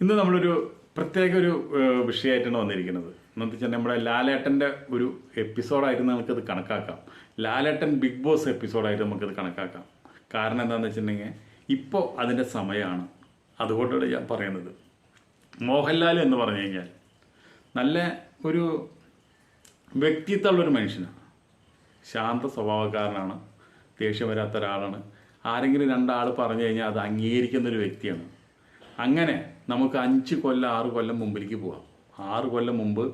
ഇന്ന് നമ്മളൊരു പ്രത്യേക ഒരു വിഷയമായിട്ടാണ് വന്നിരിക്കുന്നത്. എന്നു വെച്ചാൽ നമ്മുടെ ലാലേട്ടന്റെ ഒരു എപ്പിസോഡായിട്ട് നമുക്കത് കണക്കാക്കാം. ലാലേട്ടൻ ബിഗ് ബോസ് എപ്പിസോഡായിട്ട് നമുക്കത് കണക്കാക്കാം. കാരണം എന്താണെന്ന് വെച്ചിട്ടുണ്ടെങ്കിൽ ഇപ്പോൾ അതിന്റെ സമയമാണ് അതുകൊണ്ടാണ് ഞാൻ പറയുന്നത്. മോഹൻലാൽ എന്ന് പറഞ്ഞു കഴിഞ്ഞാൽ നല്ല ഒരു വ്യക്തിത്വമുള്ളൊരു മനുഷ്യനാണ്. ശാന്ത സ്വഭാവക്കാരനാണ്. ദേഷ്യം വരാത്ത ഒരാളാണ്. ആരെങ്കിലും രണ്ടാൾ പറഞ്ഞു കഴിഞ്ഞാൽ അത് അംഗീകരിക്കുന്ന ഒരു വ്യക്തിയാണ്. അങ്ങനെ നമുക്ക് അഞ്ച് കൊല്ലം ആറ് കൊല്ലം മുമ്പിലേക്ക് പോവാം. ആറ് കൊല്ലം മുമ്പ്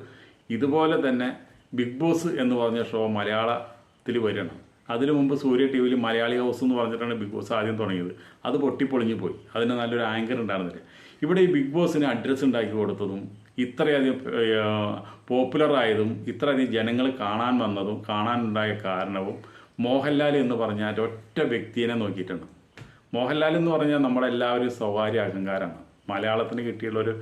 ഇതുപോലെ തന്നെ ബിഗ് ബോസ് എന്ന് പറഞ്ഞ ഷോ മലയാളത്തിൽ വരണം. അതിനു മുമ്പ് സൂര്യ ടി വിയിൽ മലയാളി ഹൗസ് എന്ന് പറഞ്ഞിട്ടാണ് ബിഗ് ബോസ് ആദ്യം തുടങ്ങിയത്. അത് പൊട്ടിപ്പൊളിഞ്ഞു പോയി. അതിന് നല്ലൊരു ആങ്കർ ഉണ്ടായിരുന്നില്ല. ഇവിടെ ഈ ബിഗ് ബോസിന് അഡ്രസ്സ് ഉണ്ടാക്കി കൊടുത്തതും ഇത്രയധികം പോപ്പുലർ ആയതും ഇത്രയധികം ജനങ്ങൾ കാണാൻ വന്നതും കാണാനുണ്ടായ കാരണവും മോഹൻലാൽ എന്ന് പറഞ്ഞ ഒറ്റ വ്യക്തിയെ നോക്കിയിട്ടാണ് മോഹൻലാൽ എന്ന് പറഞ്ഞാൽ നമ്മളെല്ലാവരും സ്വകാര്യ അഹങ്കാരമാണ്. മലയാളത്തിന് കിട്ടിയുള്ള ഒരു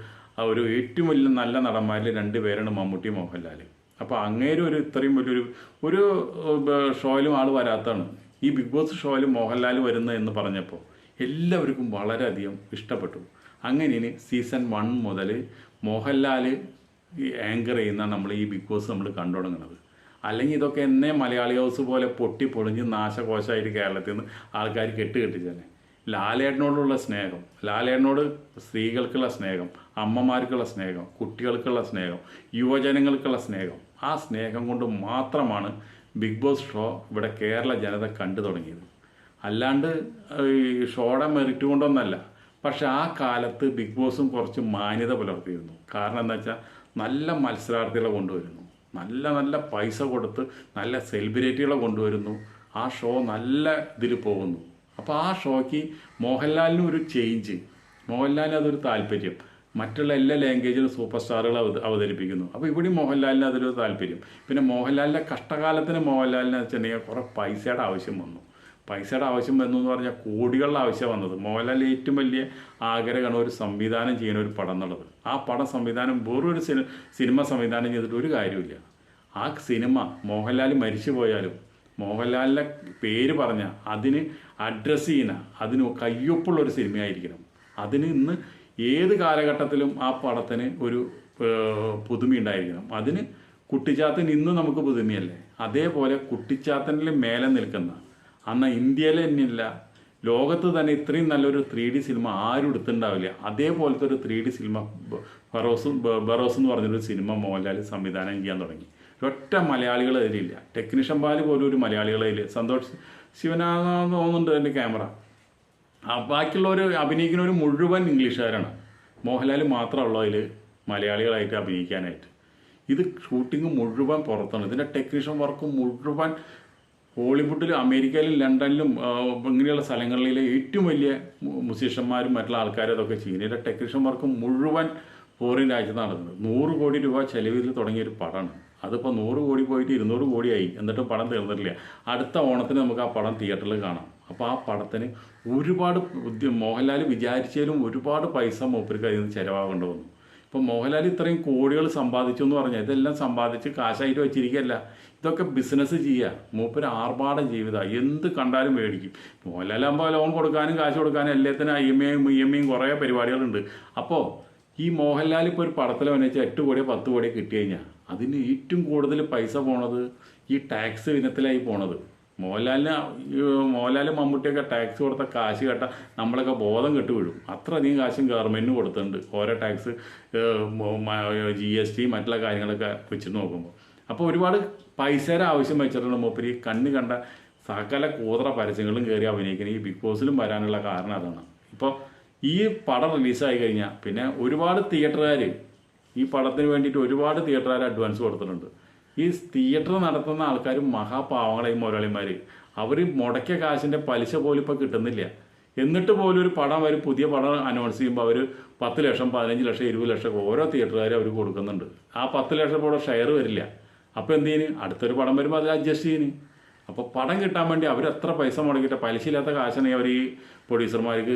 ഒരു ഏറ്റവും വലിയ നല്ല നടന്മാരിൽ രണ്ട് പേരാണ് മമ്മൂട്ടി മോഹൻലാൽ. അപ്പോൾ അങ്ങേരും ഒരു ഇത്രയും വലിയൊരു ഒരു ഷോയിലും ആൾ വരാത്തതാണ്. ഈ ബിഗ് ബോസ് ഷോയിൽ മോഹൻലാൽ വരുന്നു എന്ന് പറഞ്ഞപ്പോൾ എല്ലാവർക്കും വളരെയധികം ഇഷ്ടപ്പെട്ടു. അങ്ങനെ ഇനി സീസൺ വൺ മുതൽ മോഹൻലാൽ ആങ്കർ ചെയ്യുന്ന നമ്മൾ ഈ ബിഗ് ബോസ് നമ്മൾ കണ്ടു തുടങ്ങുന്നത് അല്ലെങ്കിൽ ഇതൊക്കെ എന്നെ മലയാളി ഹൗസ് പോലെ പൊട്ടി പൊളിഞ്ഞ് നാശകോശമായിട്ട് കേരളത്തിൽ നിന്ന് ആൾക്കാർ കെട്ട് കെട്ടിച്ചതന്നെ ലാലേട്ടനോടുള്ള സ്നേഹം ലാലേട്ടനോട് സ്ത്രീകൾക്കുള്ള സ്നേഹം അമ്മമാർക്കുള്ള സ്നേഹം കുട്ടികൾക്കുള്ള സ്നേഹം യുവജനങ്ങൾക്കുള്ള സ്നേഹം ആ സ്നേഹം കൊണ്ട് മാത്രമാണ് ബിഗ് ബോസ് ഷോ ഇവിടെ കേരള ജനത കണ്ടു തുടങ്ങിയത്. അല്ലാണ്ട് ഈ ഷോയുടെ മെറിറ്റ് കൊണ്ടൊന്നല്ല. പക്ഷെ ആ കാലത്ത് ബിഗ് ബോസും കുറച്ച് മാന്യത പുലർത്തിയിരുന്നു. കാരണം എന്താ വെച്ചാൽ നല്ല മത്സരാർത്ഥികളെ കൊണ്ടുവരുന്നു. നല്ല നല്ല പൈസ കൊടുത്ത് നല്ല സെലിബ്രിറ്റികളെ കൊണ്ടുവരുന്നു. ആ ഷോ നല്ല ഇതിൽ പോകുന്നു. അപ്പോൾ ആ ഷോയ്ക്ക് മോഹൻലാലിന് ഒരു ചേഞ്ച് മോഹൻലാലിന് അതൊരു താല്പര്യം. മറ്റുള്ള എല്ലാ ലാംഗ്വേജിലും സൂപ്പർ സ്റ്റാറുകൾ അവ അവതരിപ്പിക്കുന്നു. അപ്പോൾ ഇവിടെ മോഹൻലാലിന് അതൊരു താല്പര്യം. പിന്നെ മോഹൻലാലിന്റെ കഷ്ടകാലത്തിന് മോഹൻലാലിന് വെച്ചിട്ടുണ്ടെങ്കിൽ കുറേ പൈസയുടെ ആവശ്യം വന്നു. പൈസയുടെ ആവശ്യം വന്നു എന്ന് പറഞ്ഞാൽ കോടികളുടെ ആവശ്യം വന്നത്. മോഹൻലാൽ ഏറ്റവും വലിയ ആഗ്രഹമാണ് ഒരു സംവിധാനം ചെയ്യുന്ന ഒരു പടം എന്നുള്ളത്. ആ പടം സംവിധാനം വേറൊരു സിനി സിനിമ സംവിധാനം ചെയ്തിട്ട് ഒരു കാര്യമില്ല ആ സിനിമ മോഹൻലാൽ മരിച്ചു പോയാലും മോഹൻലാലിന്റെ പേര് പറഞ്ഞ അതിന് അഡ്രസ്സ് ചെയ്യുന്ന അതിന് കയ്യൊപ്പുള്ള ഒരു സിനിമയായിരിക്കണം. അതിന് ഇന്ന് ഏത് കാലഘട്ടത്തിലും ആ പടത്തിന് ഒരു പുതുമയുണ്ടായിരിക്കണം. അതിന് കുട്ടിച്ചാത്തൻ ഇന്ന് നമുക്ക് പുതുമയല്ലേ? അതേപോലെ കുട്ടിച്ചാത്തനിൽ മേലെ നിൽക്കുന്ന അന്ന് ഇന്ത്യയിൽ തന്നെയില്ല ലോകത്ത് തന്നെ ഇത്രയും നല്ലൊരു ത്രീ ഡി സിനിമ ആരും എടുത്തിട്ടുണ്ടാവില്ല. അതേപോലത്തെ ഒരു three D cinema Barroz Barroz എന്ന് പറഞ്ഞൊരു സിനിമ മോഹൻലാൽ സംവിധാനം ചെയ്യാൻ തുടങ്ങി. ഒറ്റ മലയാളികൾ അതിലില്ല ടെക്നീഷ്യൻ പാൽ പോലും ഒരു മലയാളികളതിൽ സന്തോഷ് ശിവനാണെന്ന് തോന്നുന്നുണ്ട് എന്റെ ക്യാമറ. ബാക്കിയുള്ളവർ അഭിനയിക്കുന്നവർ മുഴുവൻ ഇംഗ്ലീഷുകാരാണ്. മോഹൻലാൽ മാത്രമുള്ള അതിൽ മലയാളികളായിട്ട് അഭിനയിക്കാനായിട്ട്. ഇത് ഷൂട്ടിംഗ് മുഴുവൻ പുറത്താണ്. ഇതിന്റെ ടെക്നീഷ്യൻ വർക്ക് മുഴുവൻ ഹോളിവുഡിലും അമേരിക്കയിലും ലണ്ടനിലും ഇങ്ങനെയുള്ള സ്ഥലങ്ങളിലെ ഏറ്റവും വലിയ മുസീഷ്യന്മാരും മറ്റുള്ള ആൾക്കാരും അതൊക്കെ ചെയ്യുന്നത്. ഇതിന്റെ ടെക്നീഷ്യൻ വർക്ക് മുഴുവൻ ഫോറിൻ രാജ്യത്ത് നടക്കുന്നത് നൂറ് കോടി രൂപ ചെലവിൽ തുടങ്ങിയ ഒരു പടമാണ്. അതിപ്പോൾ നൂറ് കോടി പോയിട്ട് ഇരുന്നൂറ് കോടിയായി എന്നിട്ടും പടം തീർന്നിട്ടില്ല. അടുത്ത ഓണത്തിന് നമുക്ക് ആ പടം തിയേറ്ററിൽ കാണാം. അപ്പോൾ ആ പടത്തിന് ഒരുപാട് മോഹൻലാൽ വിചാരിച്ചാലും ഒരുപാട് പൈസ മൂപ്പർക്ക് അതിൽ നിന്ന് ചിലവാകേണ്ടി വന്നു. ഇപ്പം മോഹൻലാൽ ഇത്രയും കോടികൾ സമ്പാദിച്ചു എന്ന് പറഞ്ഞാൽ ഇതെല്ലാം സമ്പാദിച്ച് കാശായിട്ട് വെച്ചിരിക്കുകയല്ല ഇതൊക്കെ ബിസിനസ് ചെയ്യുക മൂപ്പര് ആർഭാട ജീവിതമാണ് എന്ത് കണ്ടാലും മേടിക്കും. മോഹൻലാൽ മോഹൻലാലാകുമ്പോൾ ലോൺ കൊടുക്കാനും കാശ് കൊടുക്കാനും എല്ലാത്തിനും ഐ എം എയും ഇ എം ഐയും കുറേ പരിപാടികളുണ്ട്. അപ്പോൾ ഈ മോഹൻലാൽ ഇപ്പോൾ ഒരു പടത്തിൽ വന്നിച്ച് എട്ട് കോടിയോ പത്ത് കോടിയോ കിട്ടി കഴിഞ്ഞാൽ അതിന് ഏറ്റവും കൂടുതൽ പൈസ പോണത് ഈ ടാക്സ് ഇനത്തിലായി പോണത്. മോഹൻലാലിന് മോഹൻലാലും മമ്മൂട്ടിയൊക്കെ ടാക്സ് കൊടുത്ത കാശ് കേട്ട നമ്മളൊക്കെ ബോധം കെട്ട് വീഴും. അത്രയധികം കാശും ഗവൺമെന്റിന് കൊടുത്തിട്ടുണ്ട് ഓരോ ടാക്സ് ജി എസ് ടി മറ്റുള്ള കാര്യങ്ങളൊക്കെ വെച്ച് നോക്കുമ്പോൾ അപ്പോൾ ഒരുപാട് പൈസയുടെ ആവശ്യം വെച്ചിട്ടുണ്ട് മൂപ്പര്. ഈ കണ്ണ് കണ്ട സകല കൂതറ പരസ്യങ്ങളും കയറി അഭിനയിക്കുന്ന ഈ ബിഗ് ബോസിലും വരാനുള്ള കാരണം അതാണ്. ഇപ്പോൾ ഈ പടം റിലീസായി കഴിഞ്ഞാൽ പിന്നെ ഒരുപാട് തിയേറ്ററുകാർ ഈ പടത്തിന് വേണ്ടിയിട്ട് ഒരുപാട് തിയേറ്ററുകാർ അഡ്വാൻസ് കൊടുത്തിട്ടുണ്ട്. ഈ തിയേറ്റർ നടത്തുന്ന ആൾക്കാർ മഹാപാവങ്ങളെയും മുരളിമാർ അവർ മുടക്കിയ കാശിന്റെ പലിശ പോലും ഇപ്പോൾ കിട്ടുന്നില്ല. എന്നിട്ട് പോലും ഒരു പടം അവർ പുതിയ പടം അനൗൺസ് ചെയ്യുമ്പോൾ അവർ പത്ത് ലക്ഷം പതിനഞ്ച് ലക്ഷം ഇരുപത് ലക്ഷം ഓരോ തിയേറ്ററുകാർ അവർ കൊടുക്കുന്നുണ്ട്. ആ പത്ത് ലക്ഷം കൂടെ ഷെയർ വരില്ല. അപ്പോൾ എന്ത് ചെയ്യുന്നു അടുത്തൊരു പടം വരുമ്പോൾ അത് അഡ്ജസ്റ്റ് ചെയ്യുന്നു അപ്പോൾ പണം കിട്ടാൻ വേണ്ടി അവർ എത്ര പൈസ മുടക്കിയിട്ട് പലിശയില്ലാത്ത കാശാണ് അവർ ഈ പ്രൊഡ്യൂസർമാർക്ക്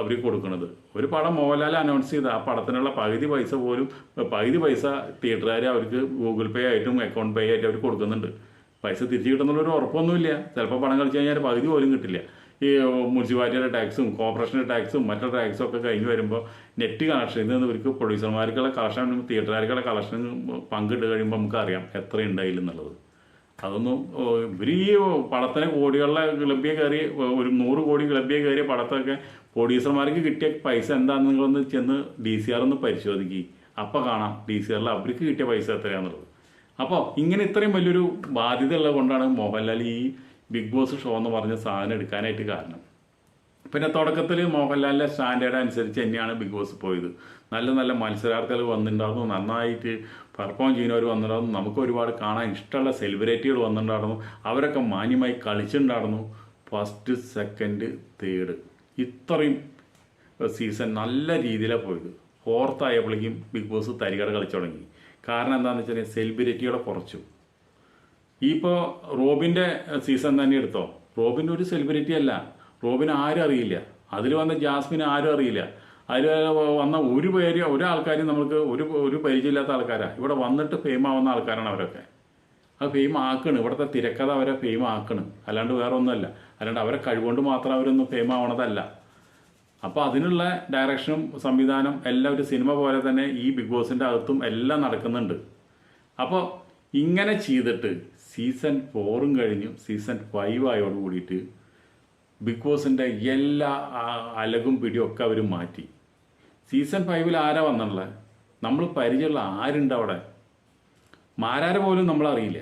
അവർ കൊടുക്കുന്നത്. ഒരു പടം മോഹൻലാൽ അനൗൺസ് ചെയ്ത ആ പടത്തിനുള്ള പകുതി പൈസ പോലും പകുതി പൈസ തിയേറ്ററുകാർ അവർക്ക് ഗൂഗിൾ പേ ആയിട്ടും അക്കൗണ്ട് പേ ആയിട്ടും അവർ കൊടുക്കുന്നുണ്ട്. പൈസ തിരിച്ചു കിട്ടുന്നുള്ളൊരു ഉറപ്പൊന്നുമില്ല. ചിലപ്പോൾ പണം കളിച്ച് കഴിഞ്ഞാൽ പകുതി പോലും കിട്ടില്ല. ഈ മുനിസിപ്പാലിറ്റിയുടെ ടാക്സും കോർപ്പറേഷന്റെ ടാക്സും മറ്റുള്ള ടാക്സും ഒക്കെ കഴിഞ്ഞ് വരുമ്പോൾ നെറ്റ് കണക്ഷൻ ഇതിൽ നിന്ന് ഇവർക്ക് പ്രൊഡ്യൂസർമാർക്കുള്ള കളക്ഷൻ തിയേറ്ററുകാർക്കുള്ള കളക്ഷൻ പങ്കിട്ട് കഴിയുമ്പോൾ നമുക്കറിയാം എത്ര ഉണ്ടായില്ല എന്നുള്ളത് അതൊന്നും ഇവർ ഈ പടത്തിന് കോടികളിലെ ക്ലബ്ബിയെ കയറി ഒരു നൂറ് കോടി ക്ലബ്ബിയെ കയറിയ പടത്തൊക്കെ പ്രൊഡ്യൂസർമാർക്ക് കിട്ടിയ പൈസ എന്താണെന്ന് നിങ്ങളൊന്ന് ചെന്ന് ഡി സി ആർ ഒന്ന് പരിശോധിക്കുക അപ്പം കാണാം ഡി സി ആറിൽ അവർക്ക് കിട്ടിയ പൈസ എത്രയാണെന്നുള്ളത് അപ്പോൾ ഇങ്ങനെ ഇത്രയും വലിയൊരു ബാധ്യത ഉള്ളത് കൊണ്ടാണ് മോഹൻലാൽ ഈ ബിഗ് ബോസ് ഷോ എന്ന് പറഞ്ഞ സാധനം എടുക്കാനായിട്ട് കാരണം. പിന്നെ തുടക്കത്തിൽ മോഹൻലാലിന്റെ സ്റ്റാൻഡേർഡ് അനുസരിച്ച് തന്നെയാണ് ബിഗ് ബോസ് പോയത്. നല്ല നല്ല മത്സരാർത്ഥികൾ വന്നിട്ടുണ്ടായിരുന്നു. നന്നായിട്ട് പെർഫോം ചെയ്യുന്നവർ വന്നിട്ടുണ്ടായിരുന്നു. നമുക്ക് ഒരുപാട് കാണാൻ ഇഷ്ടമുള്ള സെലിബ്രിറ്റികൾ വന്നിട്ടുണ്ടായിരുന്നു. അവരൊക്കെ മാന്യമായി കളിച്ചിട്ടുണ്ടായിരുന്നു. ഫസ്റ്റ് സെക്കൻഡ് തേർഡ് ഇത്രയും സീസൺ നല്ല രീതിയിലാണ് പോയത്. ഫോർത്തായപ്പോഴേക്കും ബിഗ് ബോസ് തരികട കളിച്ചു തുടങ്ങി. കാരണം എന്താണെന്ന് വെച്ചാൽ സെലിബ്രിറ്റികളെ കുറച്ചു. ഇപ്പോൾ റോബിന്റെ സീസൺ തന്നെ എടുത്തോ? റോബിൻ ഒരു സെലിബ്രിറ്റി അല്ല. റോബിൻ ആരും അറിയില്ല. അതിൽ വന്ന ജാസ്മിൻ ആരും അറിയില്ല. അതിൽ വന്ന ഒരു പേര് ഒരാൾക്കാരും നമുക്ക് ഒരു ഒരു പരിചയമില്ലാത്ത ആൾക്കാരാണ് ഇവിടെ വന്നിട്ട് ഫെയിം ആവുന്ന ആൾക്കാരാണ് അവരൊക്കെ. അത് ഫെയിം ആക്കണ്. ഇവിടുത്തെ തിരക്കഥ അവരെ ഫെയിം ആക്കണ്. അല്ലാണ്ട് വേറെ ഒന്നുമല്ല അല്ലാണ്ട് അവരെ കഴിവുകൊണ്ട് മാത്രം അവരൊന്നും ഫെയിം ആവണതല്ല. അപ്പോൾ അതിനുള്ള ഡയറക്ഷനും സംവിധാനം എല്ലാം ഒരു സിനിമ പോലെ തന്നെ ഈ ബിഗ് ബോസിന്റെ അകത്തും എല്ലാം നടക്കുന്നുണ്ട്. അപ്പോൾ ഇങ്ങനെ ചെയ്തിട്ട് സീസൺ ഫോറും കഴിഞ്ഞു. സീസൺ ഫൈവ് ആയോട് കൂടിയിട്ട് ബിഗ് ബോസിന്റെ എല്ലാ അലകും പിടിയും ഒക്കെ അവർ മാറ്റി. സീസൺ ഫൈവിൽ ആരാ വന്നിട്ടുള്ളത് നമ്മൾ പരിചയമുള്ള ആരുണ്ട് അവിടെ? മാരാരെ പോലും നമ്മളറിയില്ല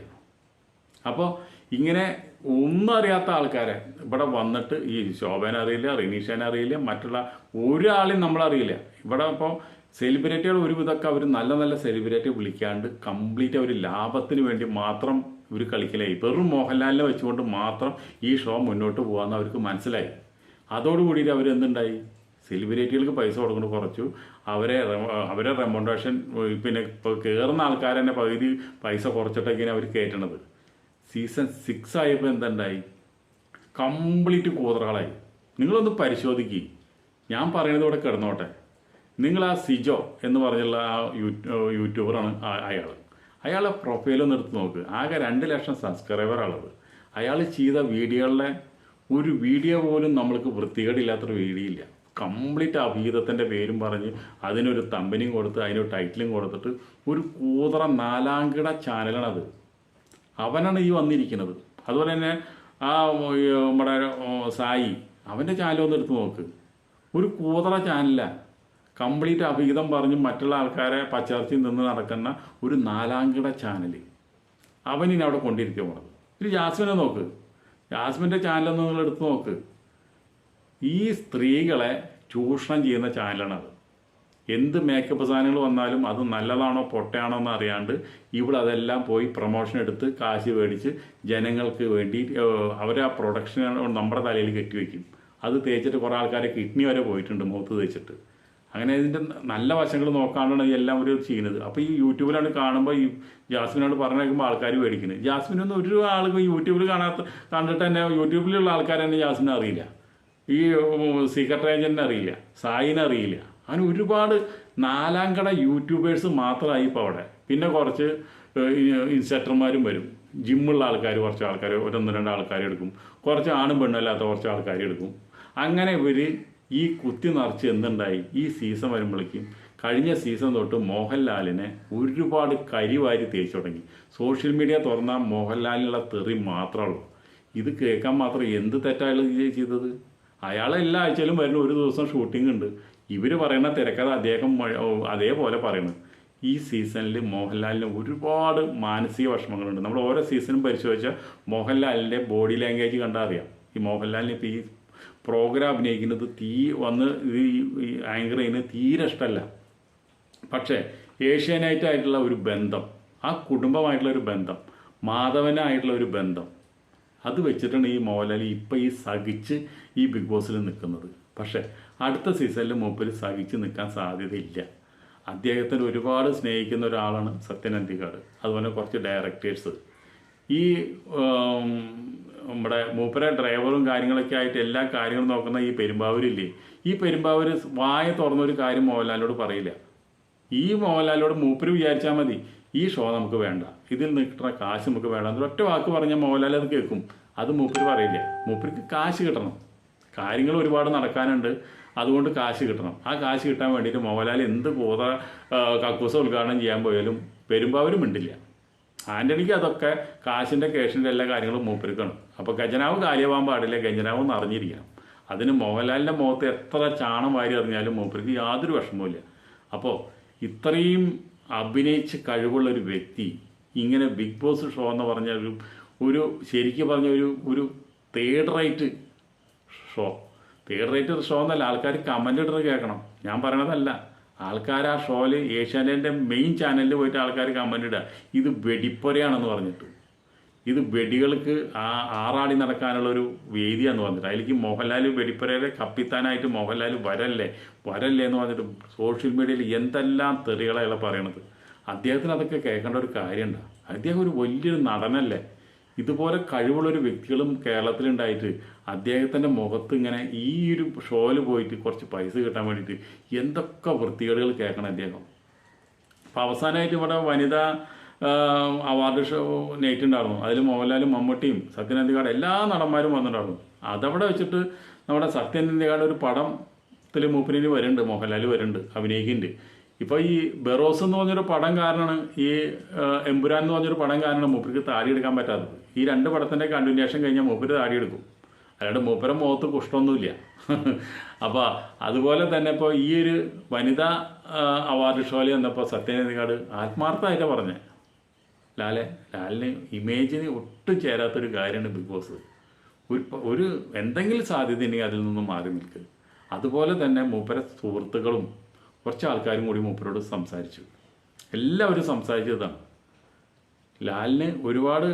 അപ്പോൾ ഇങ്ങനെ ഒന്നും അറിയാത്ത ആൾക്കാരെ ഇവിടെ വന്നിട്ട് ഈ ശോഭന അറിയില്ല റിനീഷനെ അറിയില്ല മറ്റുള്ള ഒരാളെയും നമ്മളറിയില്ല ഇവിടെ ഇപ്പോൾ സെലിബ്രിറ്റികൾ ഒരുവിധമൊക്കെ അവർ നല്ല നല്ല സെലിബ്രിറ്റി വിളിക്കാണ്ട് കംപ്ലീറ്റ് അവർ ലാഭത്തിന് വേണ്ടി മാത്രം ഇവർ കളിക്കലായി വെറും മോഹൻലാലിനെ വെച്ചുകൊണ്ട് മാത്രം ഈ ഷോ മുന്നോട്ട് പോകാമെന്ന് അവർക്ക് മനസ്സിലായി. അതോടുകൂടിയിട്ട് അവർ എന്തുണ്ടായി സെലിബ്രിറ്റികൾക്ക് പൈസ കൊടുക്കുന്നത് കുറച്ചു. അവരെ അവരെ റെമോണ്ടേഷൻ പിന്നെ ഇപ്പോൾ കയറുന്ന ആൾക്കാർ തന്നെ പകുതി പൈസ കുറച്ചിട്ടൊക്കെയാണ് അവർ കയറ്റണത് സീസൺ സിക്സ് ആയപ്പോൾ എന്തുണ്ടായി? കംപ്ലീറ്റ് കൂതറകളായി. നിങ്ങളൊന്ന് പരിശോധിക്കുക ഞാൻ പറയുന്നത് ഇവിടെ കിടന്നോട്ടെ. നിങ്ങൾ ആ സിജോ എന്ന് പറഞ്ഞുള്ള ആ യൂട്യൂബറാണ് അയാൾ അയാളെ പ്രൊഫൈലൊന്ന് എടുത്ത് നോക്ക്. ആകെ രണ്ട് ലക്ഷം സബ്സ്ക്രൈബർ ഉള്ളത്. അയാൾ ചെയ്ത വീഡിയോകളിലെ ഒരു വീഡിയോ പോലും നമ്മൾക്ക് വൃത്തികേടില്ലാത്തൊരു വീഡിയോ ഇല്ല. കംപ്ലീറ്റ് അഭീതത്തിന്റെ പേരും പറഞ്ഞ് അതിനൊരു തമ്പനിയും കൊടുത്ത് അതിനൊരു ടൈറ്റിലും കൊടുത്തിട്ട് ഒരു കൂതറ നാലാംകിട ചാനലാണത് അവനാണ് ഈ വന്നിരിക്കുന്നത്. അതുപോലെ തന്നെ ആ നമ്മുടെ സായി അവന്റെ ചാനൽ ഒന്ന് എടുത്ത് നോക്ക്. ഒരു കൂതറ ചാനല കംപ്ലീറ്റ് അഭിഹിതം പറഞ്ഞ് മറ്റുള്ള ആൾക്കാരെ പച്ചർച്ചയിൽ നിന്ന് നടക്കുന്ന ഒരു നാലാംകിട ചാനൽ അവനിനി അവിടെ കൊണ്ടിരിക്കുക പോണത്. ഇത് ജാസ്മിനെ നോക്ക്. ജാസ്മിന്റെ ചാനലൊന്ന് നിങ്ങൾ എടുത്ത് നോക്ക്. ഈ സ്ത്രീകളെ ചൂഷണം ചെയ്യുന്ന ചാനലാണത്. എന്ത് മേക്കപ്പ് സാധനങ്ങൾ വന്നാലും അത് നല്ലതാണോ പൊട്ടയാണോ എന്ന് അറിയാണ്ട് ഇവിടെ അതെല്ലാം പോയി പ്രൊമോഷൻ എടുത്ത് കാശ് മേടിച്ച് ജനങ്ങൾക്ക് വേണ്ടി അവരെ ആ പ്രൊഡക്ഷൻ നമ്മുടെ തലയിൽ കെട്ടിവെക്കും. അത് തേച്ചിട്ട് കുറേ ആൾക്കാരെ കിഡ്നി വരെ പോയിട്ടുണ്ട് മുഖത്ത് തേച്ചിട്ട്. അങ്ങനെ ഇതിന്റെ നല്ല വശങ്ങൾ നോക്കാണ്ടാണ് എല്ലാം ഒരു ചെയ്യുന്നത്. അപ്പോൾ ഈ യൂട്യൂബിലാണ് കാണുമ്പോൾ ഈ ജാസ്മിനോട് പറഞ്ഞേക്കുമ്പോൾ ആൾക്കാർ മേടിക്കുന്നത് ജാസ്മിനൊന്നും ഒരു ആൾക്ക് യൂട്യൂബിൽ കാണാത്ത കണ്ടിട്ട് തന്നെ യൂട്യൂബിലുള്ള ആൾക്കാർ തന്നെ ജാസ്മിനെ അറിയില്ല. ഈ സീക്രട്ട് ഏജന്റിനെ അറിയില്ല. സായിനെ അറിയില്ല. അങ്ങനെ ഒരുപാട് നാലാംകട യൂട്യൂബേഴ്സ് മാത്രമായി ഇപ്പോൾ അവിടെ. പിന്നെ കുറച്ച് ഇൻസ്ട്രക്ടർമാരും വരും. ജിമ്മുള്ള ആൾക്കാർ കുറച്ച് ആൾക്കാർ ഒരൊന്ന് രണ്ട് ആൾക്കാർ എടുക്കും. കുറച്ച് ആണും പെണ്ണും അല്ലാത്ത കുറച്ച് ആൾക്കാർ എടുക്കും. അങ്ങനെ ഇവർ ഈ കുത്തി നിറച്ച് എന്തുണ്ടായി? ഈ സീസൺ വരുമ്പോഴേക്കും കഴിഞ്ഞ സീസൺ തൊട്ട് മോഹൻലാലിനെ ഒരുപാട് കരിവാരി തേച്ചു തുടങ്ങി. സോഷ്യൽ മീഡിയ തുറന്നാൽ മോഹൻലാലിനുള്ള തെറി മാത്രമേ ഉള്ളൂ. ഇത് കേൾക്കാൻ മാത്രം എന്ത് തെറ്റായാലും ചെയ്തത്? അയാൾ എല്ലാ ആഴ്ചയിലും വരുന്ന ഒരു ദിവസം ഷൂട്ടിംഗ് ഉണ്ട്. ഇവർ പറയുന്ന തിരക്കഥ അദ്ദേഹം അതേപോലെ പറയുന്നത് ഈ സീസണിൽ മോഹൻലാലിന് ഒരുപാട് മാനസിക വിഷമങ്ങളുണ്ട്. നമ്മൾ ഓരോ സീസണും പരിശോധിച്ചാൽ മോഹൻലാലിന്റെ ബോഡി ലാംഗ്വേജ് കണ്ടാൽ അറിയാം. ഈ മോഹൻലാലിന് ഇപ്പോൾ ഈ പ്രോഗ്രാം അഭിനയിക്കുന്നത് തീ വന്ന് ഈ ആങ്കർ ചെയ്യുന്നത് തീരെ ഇഷ്ടമല്ല. പക്ഷേ ഏഷ്യാനായിട്ട് ആയിട്ടുള്ള ഒരു ബന്ധം ആ കുടുംബമായിട്ടുള്ള ഒരു ബന്ധം മാധവനായിട്ടുള്ള ഒരു ബന്ധം അത് വെച്ചിട്ടാണ് ഈ മോഹൻലാൽ ഇപ്പം ഈ സഹിച്ച് ഈ ബിഗ് ബോസിൽ നിൽക്കുന്നത്. പക്ഷേ അടുത്ത സീസണിൽ മൂപ്പര് സഹിച്ച് നിൽക്കാൻ സാധ്യതയില്ല. അദ്ദേഹത്തിന് ഒരുപാട് സ്നേഹിക്കുന്ന ഒരാളാണ് സത്യൻ അന്തികാട്. അതുപോലെ കുറച്ച് ഡയറക്ടേഴ്സ് ഈ നമ്മുടെ മൂപ്പര ഡ്രൈവറും കാര്യങ്ങളൊക്കെ ആയിട്ട് എല്ലാ കാര്യങ്ങളും നോക്കുന്ന ഈ പെരുമ്പാവൂരില്ലേ? ഈ പെരുമ്പാവൂർ വായ തുറന്ന ഒരു കാര്യം മോഹൻലാലിനോട് പറയില്ല. ഈ മോഹൻലാലിനോട് മൂപ്പര് വിചാരിച്ചാൽ മതി ഈ ഷോ നമുക്ക് വേണ്ട ഇതിൽ നിൽക്കുന്ന കാശ് നമുക്ക് വേണ്ട ഒറ്റ വാക്ക് പറഞ്ഞാൽ മോഹൻലാൽ അത് കേൾക്കും. അത് മൂപ്പര് പറയില്ല. മൂപ്പർക്ക് കാശ് കിട്ടണം. കാര്യങ്ങൾ ഒരുപാട് നടക്കാനുണ്ട്. അതുകൊണ്ട് കാശ് കിട്ടണം. ആ കാശ് കിട്ടാൻ വേണ്ടിയിട്ട് മോഹൻലാൽ എന്ത് പോത കക്കൂസ ഉദ്ഘാടനം ചെയ്യാൻ പോയാലും പെരുമ്പാവരും മിണ്ടില്ല. ആന്റണിക്ക് അതൊക്കെ കാശിന്റെ കേഷിന്റെ എല്ലാ കാര്യങ്ങളും മൂപ്പരുക്കണം അപ്പോൾ ഖജനാവ് കാര്യമാകാൻ പാടില്ല ഖജനാവ് നിറഞ്ഞിരിക്കണം അതിന് മോഹൻലാലിന്റെ മുഖത്ത് എത്ര ചാണം വാരി അറിഞ്ഞാലും മൂപ്പർക്ക് യാതൊരു വിഷമവുമില്ല. അപ്പോൾ ഇത്രയും അഭിനയിച്ച് കഴിവുള്ള ഒരു വ്യക്തി ഇങ്ങനെ ബിഗ് ബോസ് ഷോ എന്ന് പറഞ്ഞ ഒരു ഒരു ശരിക്കും പറഞ്ഞ ഒരു ഒരു third rate show. Third rate show എന്നല്ല ആൾക്കാർ കമന്റ് ഇടുന്നത് കേൾക്കണം. ഞാൻ പറയണതല്ല. ആൾക്കാർ ആ ഷോയിൽ ഏഷ്യാനെന്റെ മെയിൻ ചാനലിൽ പോയിട്ട് ആൾക്കാർ കമന്റ് ഇടുക ഇത് വെടിപ്പൊരയാണെന്ന് പറഞ്ഞിട്ട്. ഇത് വെടികൾക്ക് ആ ആറാടി നടക്കാനുള്ളൊരു വേദിയാന്ന് പറഞ്ഞിട്ട്. അതിലേക്ക് മോഹൻലാൽ വെടിപ്പുരയിലെ കപ്പിത്താനായിട്ട് മോഹൻലാൽ വരല്ലേ? വരല്ലേ എന്ന് പറഞ്ഞിട്ട് സോഷ്യൽ മീഡിയയിൽ എന്തെല്ലാം തെറികളാണ് പറയണത്? അദ്ദേഹത്തിന് അതൊക്കെ കേൾക്കേണ്ട ഒരു കാര്യമുണ്ട് അദ്ദേഹം ഒരു വലിയൊരു നടനല്ലേ? ഇതുപോലെ കഴിവുള്ളൊരു വ്യക്തികളും കേരളത്തിലുണ്ടായിട്ട് അദ്ദേഹത്തിന്റെ മുഖത്ത് ഇങ്ങനെ ഈ ഒരു ഷോയിൽ പോയിട്ട് കുറച്ച് പൈസ കിട്ടാൻ വേണ്ടിയിട്ട് എന്തൊക്കെ വൃത്തികേടുകൾ കേൾക്കണം അദ്ദേഹം. അപ്പോൾ അവസാനമായിട്ട് ഇവിടെ വനിതാ അവാർഡ് ഷോ നൈറ്റ് അതിൽ മോഹൻലാലും മമ്മൂട്ടിയും സത്യൻ അന്തികാട് എല്ലാ നടന്മാരും വന്നിട്ടുണ്ടായിരുന്നു. അതവിടെ വെച്ചിട്ട് നമ്മുടെ സത്യൻ അന്തികാട് ഒരു പടത്തിൽ മൂപ്പനിന് വരുന്നുണ്ട് മോഹൻലാൽ വരുന്നുണ്ട് അഭിനയിക്കുന്നുണ്ട്. ഇപ്പോൾ ഈ ബെറോസ് എന്ന് പറഞ്ഞൊരു പടം കാരണമാണ് ഈ എമ്പുരാൻ എന്ന് പറഞ്ഞൊരു പടം കാരണമാണ് മൂപ്പർക്ക് താടി എടുക്കാൻ പറ്റാത്തത്. ഈ രണ്ട് പടത്തിന്റെ കണ്ടിന്യൂഷൻ കഴിഞ്ഞാൽ മൂപ്പര് താടി എടുക്കും അല്ലാണ്ട് മൂപ്പരം മുഖത്ത് കുഷ്ടമൊന്നുമില്ല അപ്പോൾ അതുപോലെ തന്നെ ഇപ്പോൾ ഈ ഒരു വനിതാ അവാർഡ് ഷോയിൽ വന്നപ്പോൾ സത്യനന്ദികാട് ആത്മാർത്ഥമായിട്ട് പറഞ്ഞത് ലാലെ ലാലിന് ഇമേജിന് ഒട്ടും ചേരാത്തൊരു കാര്യമാണ് ബിഗ് ബോസ്. ഒരു ഒരു എന്തെങ്കിലും സാധ്യത ഉണ്ടെങ്കിൽ അതിൽ നിന്നും മാറി നിൽക്കുക അതുപോലെ തന്നെ മൂപ്പര സുഹൃത്തുക്കളും കുറച്ച് ആൾക്കാരും കൂടി മൂപ്പരോട് സംസാരിച്ചു. എല്ലാവരും സംസാരിച്ചതാണ്. ലാലിന് ഒരുപാട്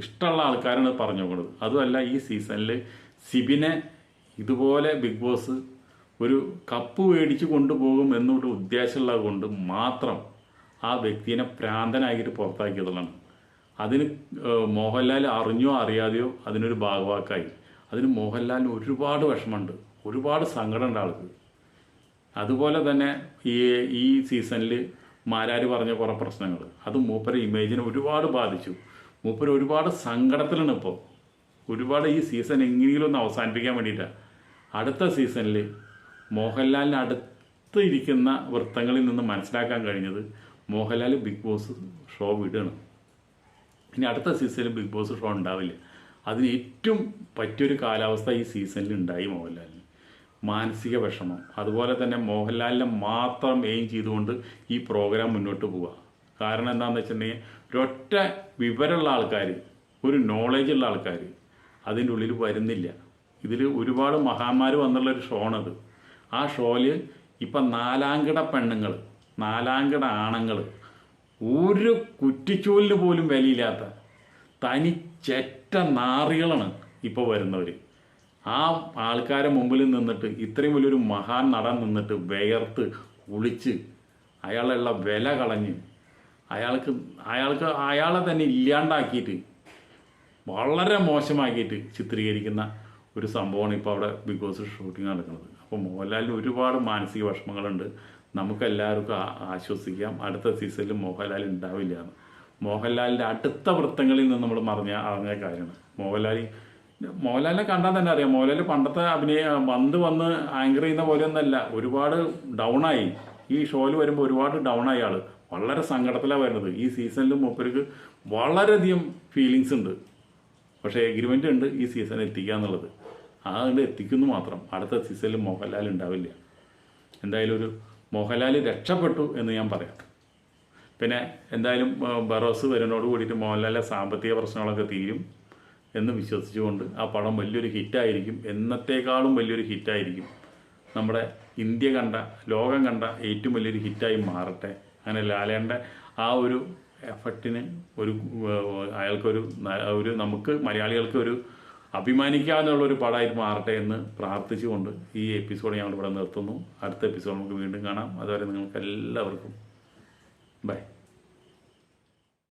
ഇഷ്ടമുള്ള ആൾക്കാരാണ് പറഞ്ഞു കൊടുത്തത് അതുമല്ല ഈ സീസണിൽ സിബിനെ ഇതുപോലെ ബിഗ് ബോസ് ഒരു കപ്പ് മേടിച്ച് കൊണ്ടുപോകും എന്നൊരു ഉദ്ദേശമുള്ളത് കൊണ്ട് മാത്രം ആ വ്യക്തിനെ പ്രാന്തനാക്കിയിട്ട് പുറത്താക്കിയതാണ് അതിന് മോഹൻലാൽ അറിഞ്ഞോ അറിയാതെയോ അതിനൊരു ഭാഗവാക്കായി. അതിന് മോഹൻലാലിന് ഒരുപാട് വിഷമമുണ്ട്. ഒരുപാട് സങ്കടമുണ്ട് ആൾക്ക്. അതുപോലെ തന്നെ ഈ ഈ സീസണിൽ മാരാര് പറഞ്ഞ കുറേ പ്രശ്നങ്ങൾ അത് മൂപ്പര ഇമേജിനെ ഒരുപാട് ബാധിച്ചു. മൂപ്പര് ഒരുപാട് സങ്കടത്തിലാണ് ഇപ്പോൾ ഒരുപാട് ഈ സീസൺ എങ്ങനെയെങ്കിലും ഒന്ന് അവസാനിപ്പിക്കാൻ വേണ്ടിയിട്ടാണ് അടുത്ത സീസണിൽ മോഹൻലാലിന് അടുത്ത് ഇരിക്കുന്ന വൃത്തങ്ങളിൽ നിന്ന് മനസ്സിലാക്കാൻ കഴിഞ്ഞത് മോഹൻലാൽ ബിഗ് ബോസ് ഷോ വിടുകയാണ് ഇനി അടുത്ത സീസണിൽ ബിഗ് ബോസ് ഷോ ഉണ്ടാവില്ല. അതിന് ഏറ്റവും പറ്റിയൊരു കാലാവസ്ഥ ഈ സീസണിൽ ഉണ്ടായി മോഹൻലാലിന് മാനസിക വിഷമം. അതുപോലെ തന്നെ മോഹൻലാലിനെ മാത്രം എയിം ചെയ്തുകൊണ്ട് ഈ പ്രോഗ്രാം മുന്നോട്ട് പോവുക. കാരണം എന്താണെന്ന് വെച്ചിട്ടുണ്ടെങ്കിൽ ഒരൊറ്റ വിവരമുള്ള ആൾക്കാർ ഒരു നോളേജ് ഉള്ള ആൾക്കാർ അതിന്റെ ഉള്ളിൽ വരുന്നില്ല. ഇതിൽ ഒരുപാട് മഹാന്മാർ വന്നുള്ള ഒരു ഷോണത് ആ ഷോയിൽ ഇപ്പം നാലാംകിട പെണ്ണുങ്ങൾ നാലാംകിട ആണുങ്ങൾ ഒരു കുറ്റിച്ചൂലിന് പോലും വിലയില്ലാത്ത തനി നാറികളാണ് ഇപ്പോൾ വരുന്നവർ ആ ആൾക്കാരെ മുമ്പിൽ നിന്നിട്ട് ഇത്രയും വലിയൊരു മഹാൻ നടൻ നിന്നിട്ട് വിയർത്ത് കുളിച്ച് അയാളുള്ള വില കളഞ്ഞ് അയാൾക്ക് അയാൾക്ക് അയാളെ തന്നെ ഇല്ലാണ്ടാക്കിയിട്ട് വളരെ മോശമാക്കിയിട്ട് ചിത്രീകരിക്കുന്ന ഒരു സംഭവമാണ് ഇപ്പോൾ അവിടെ ബിഗ് ബോസ് ഷൂട്ടിംഗ് നടക്കുന്നത്. അപ്പോൾ മോഹൻലാലിന് ഒരുപാട് മാനസിക വിഷമങ്ങളുണ്ട്. നമുക്കെല്ലാവർക്കും ആശ്വസിക്കാം. അടുത്ത സീസണിൽ മോഹൻലാൽ ഉണ്ടാവില്ല എന്ന്. മോഹൻലാലിന്റെ അടുത്ത വൃത്തങ്ങളിൽ നിന്ന് നമ്മൾ മറിഞ്ഞ അറിഞ്ഞ കാര്യമാണ്. മോഹൻലാൽ മോഹൻലാലിനെ കണ്ടാൽ തന്നെ അറിയാം. മോഹൻലാൽ പണ്ടത്തെ അഭിനയ വന്ന് വന്ന് ആങ്കർ ചെയ്യുന്ന പോലെ ഒന്നല്ല. ഒരുപാട് ഡൗൺ ആയി. ഈ ഷോയിൽ വരുമ്പോൾ ഒരുപാട് ഡൗൺ ആയ ആൾ. വളരെ സങ്കടത്തിലാണ് വരുന്നത്. ഈ സീസണിൽ മൂപ്പർക്ക് വളരെയധികം ഫീലിങ്സ് ഉണ്ട്. പക്ഷേ എഗ്രിമെന്റ് ഉണ്ട് ഈ സീസൺ എത്തിക്കുക എന്നുള്ളത്. അതുകൊണ്ട് എത്തിക്കുന്നു മാത്രം. അടുത്ത സീസണിൽ മോഹൻലാൽ ഉണ്ടാവില്ല. എന്തായാലും ഒരു മോഹൻലാൽ രക്ഷപ്പെട്ടു എന്ന് ഞാൻ പറയാം. പിന്നെ എന്തായാലും ബറോസ് വരുന്നതോട് കൂടിയിട്ട് മോഹൻലാലിന്റെ സാമ്പത്തിക പ്രശ്നങ്ങളൊക്കെ തീരും. എന്ന് വിശ്വസിച്ചുകൊണ്ട് ആ പടം വലിയൊരു ഹിറ്റായിരിക്കും. എന്നത്തേക്കാളും വലിയൊരു ഹിറ്റായിരിക്കും. നമ്മുടെ ഇന്ത്യ കണ്ട ലോകം കണ്ട ഏറ്റവും വലിയൊരു ഹിറ്റായി മാറട്ടെ. അങ്ങനെ ലാലേന്റെ ആ ഒരു എഫക്റ്റിന് ഒരു അയാൾക്കൊരു ഒരു നമുക്ക് മലയാളികൾക്ക് ഒരു അഭിമാനിക്കാവുന്ന ഒരു പടമായിട്ട് മാറട്ടെ എന്ന് പ്രാർത്ഥിച്ചുകൊണ്ട് ഈ എപ്പിസോഡ് ഞങ്ങൾ ഇവിടെ നിർത്തുന്നു. അടുത്ത എപ്പിസോഡ് നമുക്ക് വീണ്ടും കാണാം. അതുവരെ നിങ്ങൾക്ക് എല്ലാവർക്കും